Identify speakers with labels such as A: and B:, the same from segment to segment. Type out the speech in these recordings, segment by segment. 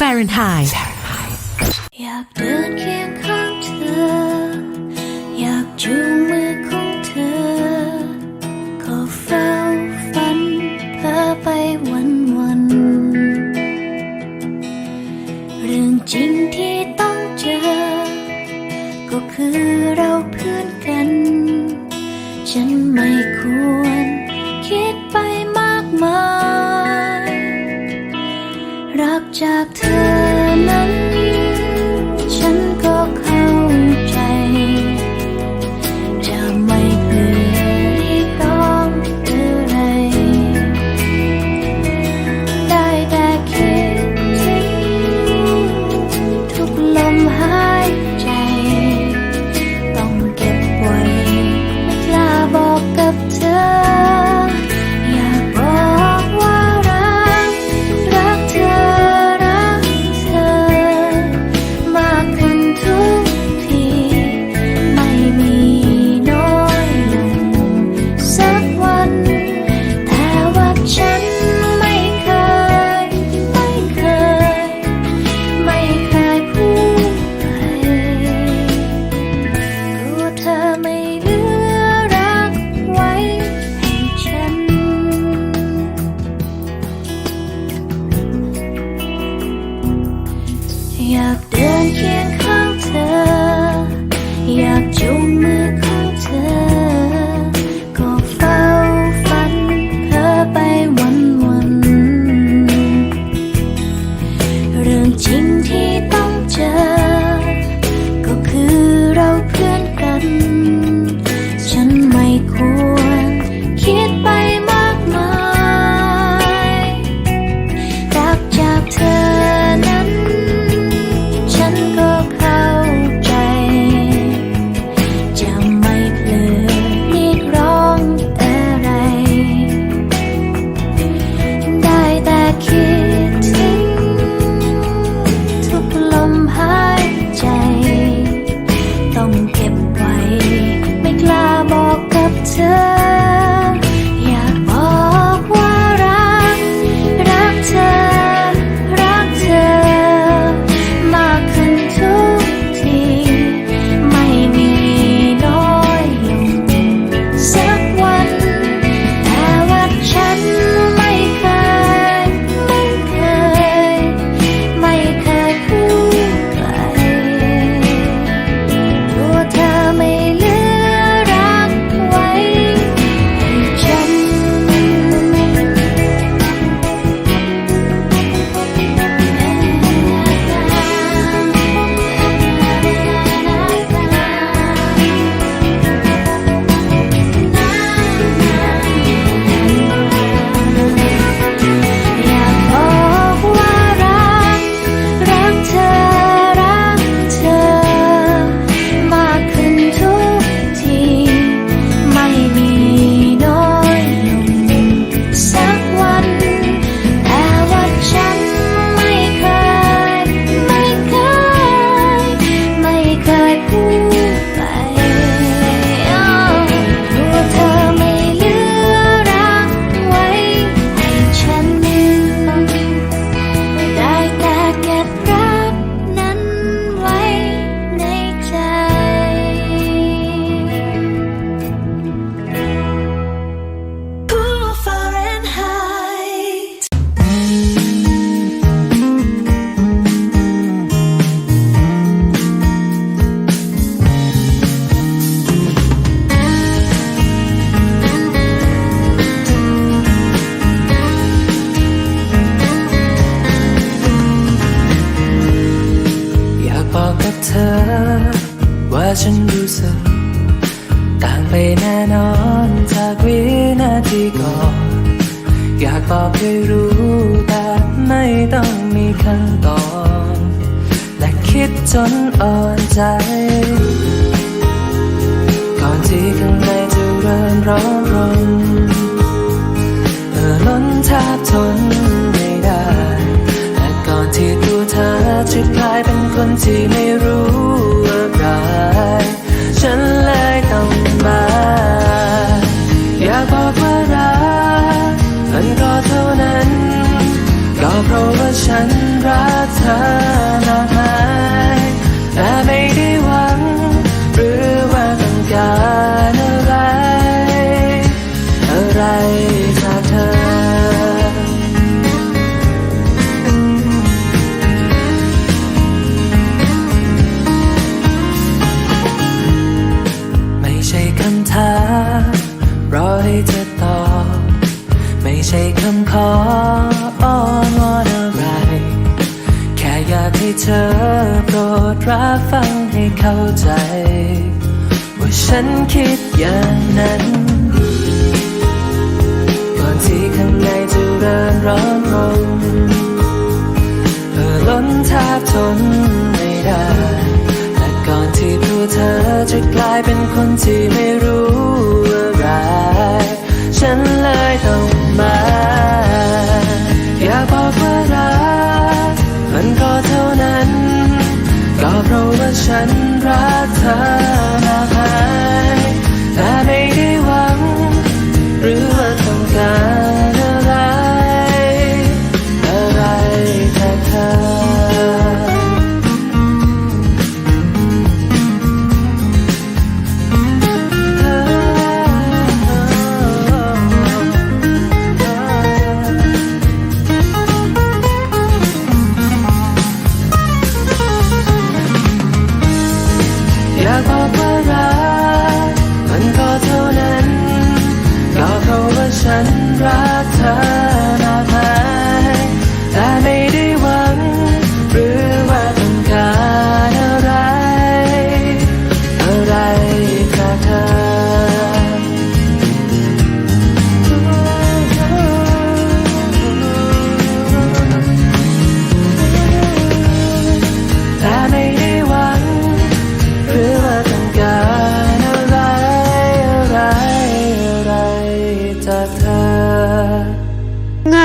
A: Fahrenheit
B: อยากเดินเคียงข้างเธอ อยากจูงมือของเธอ ก็เฝ้าฝันเพ้อไปวันวัน เรื่องจริงที่ต้องเจอ ก็คือเราเพื่อนกัน ฉันไม่ควร Stop. to 在不 บอกกับเธอ ว่าฉันรู้สึกต่างไปแน่น
C: อนจากวินาทีก่อนอยากบอกให้รู้แต่ไม่ต้องมีขั้นตอน และคิดจนอ่อนใจ ก่อนที่ข้างในจะเริ่มร้อนรนเออล้นแทบทน เป็นคนที่ไม่รู้อะไร ฉันเลยต้องมา อยากบอกว่ารักมันก็เท่านั้น ก็เพราะว่าฉันรักเธอ เธอโปรดรับฟังให้เข้าใจ ว่าฉันคิดอย่างนั้นก่อนที่ข้างในจะเริ่มร้อนรนเออล้นแทบทนไม่ได้และก่อนที่ตัวเธอจะกลายเป็นคนที่ไม่รู้อะไร ฉันเลยต้องมา อยากบอกว่า ฉันรักเธอ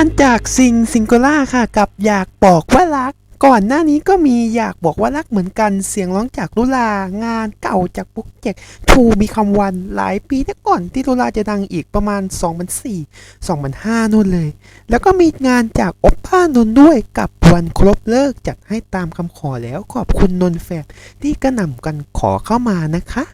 C: านจาก
A: ซิงซิงโกล่าค่ะ กับอยากบอกว่ารัก ก่อนหน้านี้ก็มีอยากบอกว่ารักเหมือนกันเสียงร้องจากลุลางานเก่าจากปุ๊กเจกทูมีคำวันหลายปีแต่ก่อนที่ลุลาจะดังอีกประมาณ 2004 2005นู่นเลย แล้วก็มีงานจากอปป้านนท์ด้วยกับวันครบเลิกจัดให้ตามคำขอแล้วขอบคุณนนท์แฟนที่กระหน่ำกันขอเข้ามานะคะ